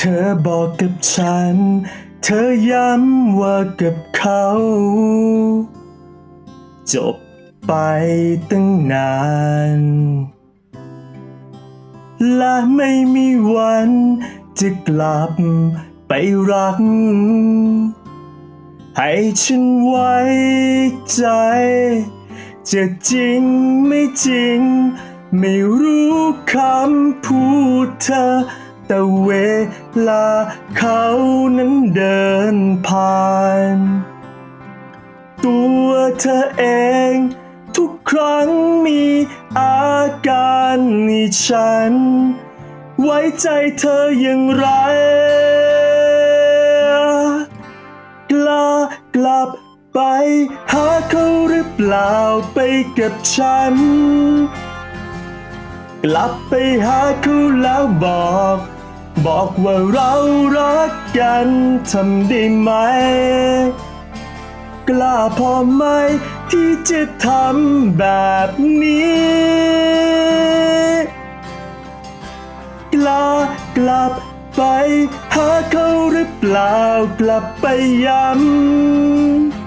เธอบอกกับฉัน เธอย้ำว่ากับเขา จบไปตั้งนาน และไม่มีวันจะกลับไปรัก ให้ฉันไว้ใจ จะจริงไม่จริง ไม่รู้คำพูดเธอ แต่เวลาเขานั้นเดินผ่าน ตัวเธอเอง ทุกครั้งมีอาการนี่ฉัน ไว้ใจเธออย่างไร กล้ากลับไปหาเขาหรือเปล่าไปกับฉัน กลับไปหาเขาแล้วบอก บอกว่าเรารักกันทำได้ไหม กล้าพอไหมที่จะทำแบบนี้ กล้ากลับไปหาเขาหรือเปล่ากลับไปย้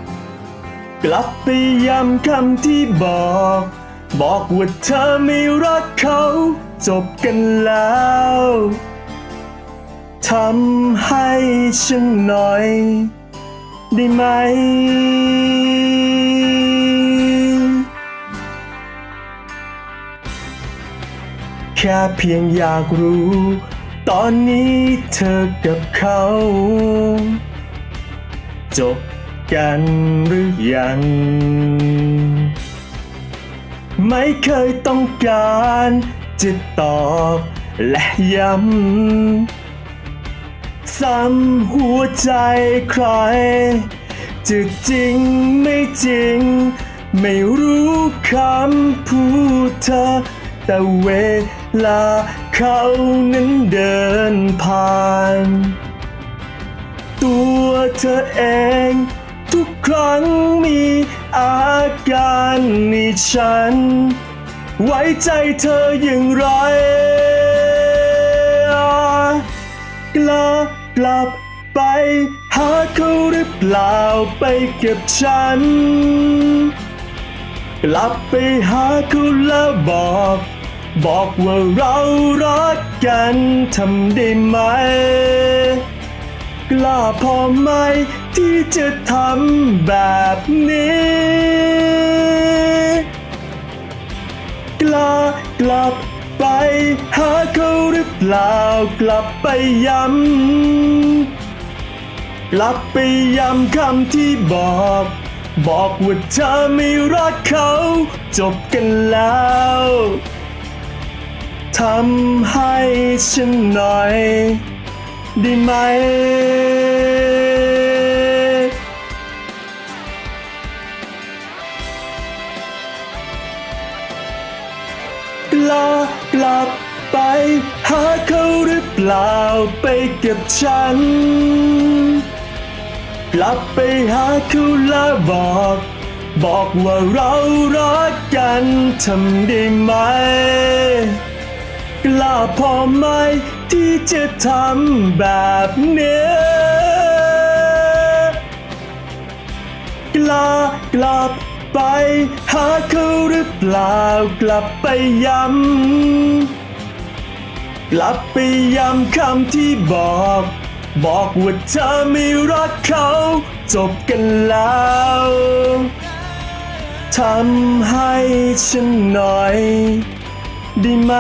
ำกลับไปย้ำคำที่บอก บอกว่าเธอไม่รักเขา จบกันแล้ว ทำให้ฉันหน่อย ได้ไหม แค่เพียงอยากรู้ ตอนนี้เธอกับเขา จบกันหรือยัง ไม่เคยต้องการจะตอบและย้ำ ซ้ำหัวใจใคร จะจริงไม่จริง ไม่รู้คำพูดเธอ แต่เวลาเขานั้นเดินผ่าน ตัวเธอเอง ทุกครั้งมีอาการในฉัน ไว้ใจเธออย่างไร กลับไปหาเขาหรือเปล่าไปเกับฉัน กลับไปหาเขาแล้วบอก บอกว่าเรารักกันทำได้ไหม กล้าพอไหมที่จะทำแบบนี้ กล้ากลับ ไป หาเขาหรือเปล่ากลับไปย้ำกลับไปย้ำคำที่บอก บอกว่าเธอไม่รักเขา จบกันแล้วทำให้ฉันหน่อย ได้ไหม กล้ากลับไป หาเขาหรือเปล่าไปกับฉัน กลับไปหาเขาแล้วบอก บอกว่าเรารักกันทำได้ไหม กล้าพอไหมที่จะทำแบบนี้กล้ากลับ ไป หาเขาหรือเปล่ากลับไปย้ำกลับไปย้ำคำที่บอก บอกว่าเธอไม่รักเขา จบกันแล้วทำให้ฉันหน่อย ได้ไหม